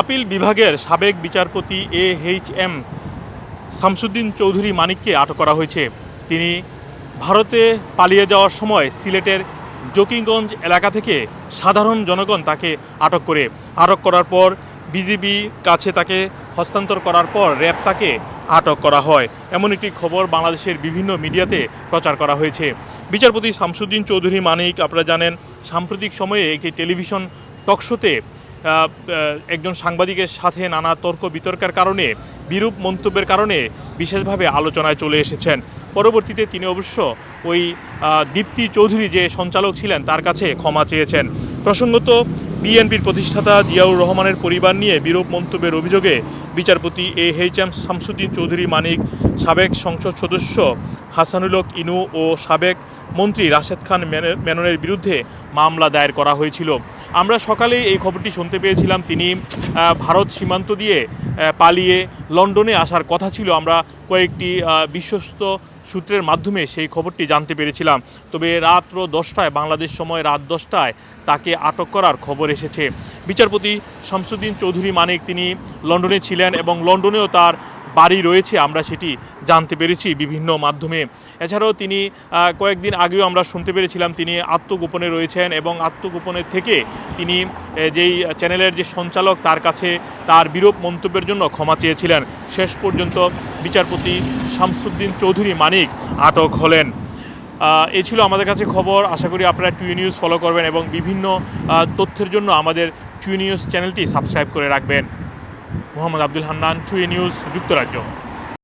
Appeal বিভাগের সাবেক বিচারপতি A H M Shamsuddin Chowdhury মানিককে আটক করা হয়েছে। তিনি ভারতে পালিয়ে যাওয়ার সময় সিলেটের জকিগঞ্জ এলাকা থেকে সাধারণ জনগণ তাকে আটক করে। আটক করার পর বিজিবি কাছে তাকে হস্তান্তর করার পর র্যাব তাকে আটক করা হয়। এমন একটি খবর বাংলাদেশের বিভিন্ন মিডিয়াতে প্রচার করা হয়েছে। বিচারপতি শামসুদ্দিন চৌধুরী মানিক, আপনারা জানেন, সাম্প্রতিক সময়ে একটি টেলিভিশন টকশোতে একজন সাংবাদিকের সাথে নানা তর্ক বিতর্কের কারণে, বিরূপ মন্তব্যের কারণে বিশেষভাবে আলোচনায় চলে এসেছেন। পরবর্তীতে তিনি অবশ্য ওই দীপ্তি চৌধুরী যে সঞ্চালক ছিলেন, তার কাছে ক্ষমা চেয়েছেন। প্রসঙ্গত, বিএনপির প্রতিষ্ঠাতা জিয়াউর রহমানের পরিবার নিয়ে বিরূপ মন্তব্যের অভিযোগে বিচারপতি A H M Shamsuddin Chowdhury, Manik সাবেক সংসদ সদস্য হাসানুল হক ইনু ও সাবেক মন্ত্রী রাশেদ খান মেনন- মেননের বিরুদ্ধে মামলা দায়ের করা হয়েছিল। আমরা সকালেই এই খবরটি শুনতে পেয়েছিলাম। তিনি ভারত সীমান্ত দিয়ে পালিয়ে লন্ডনে আসার কথা ছিল। আমরা কয়েকটি বিশ্বস্ত সূত্রের মাধ্যমে সেই খবরটি জানতে পেরেছিলাম। তবে রাত্র দশটায়, বাংলাদেশ সময় রাত দশটায় তাকে আটক করার খবর এসেছে। বিচারপতি শামসুদ্দিন চৌধুরী মানিক তিনি লন্ডনে ছিলেন এবং লন্ডনেও তার বাড়ি রয়েছে, আমরা সেটি জানতে পেরেছি বিভিন্ন মাধ্যমে। এছাড়াও তিনি কয়েকদিন আগেও আমরা শুনতে পেরেছিলাম, তিনি আত্মগোপনে রয়েছেন এবং আত্মগোপনের থেকে তিনি যেই চ্যানেলের যে সঞ্চালক, তার কাছে তার বিরূপ মন্তব্যের জন্য ক্ষমা চেয়েছিলেন। শেষ পর্যন্ত বিচারপতি শামসুদ্দিন চৌধুরী মানিক আটক হলেন। এ ছিল আমাদের কাছে খবর। আশা করি আপনারা টুই নিউজ ফলো করবেন এবং বিভিন্ন তথ্যের জন্য আমাদের টুই নিউজ চ্যানেলটি সাবস্ক্রাইব করে রাখবেন। মোহাম্মদ আব্দুল হান্নান টুই নিউজ যুক্তরাজ্য।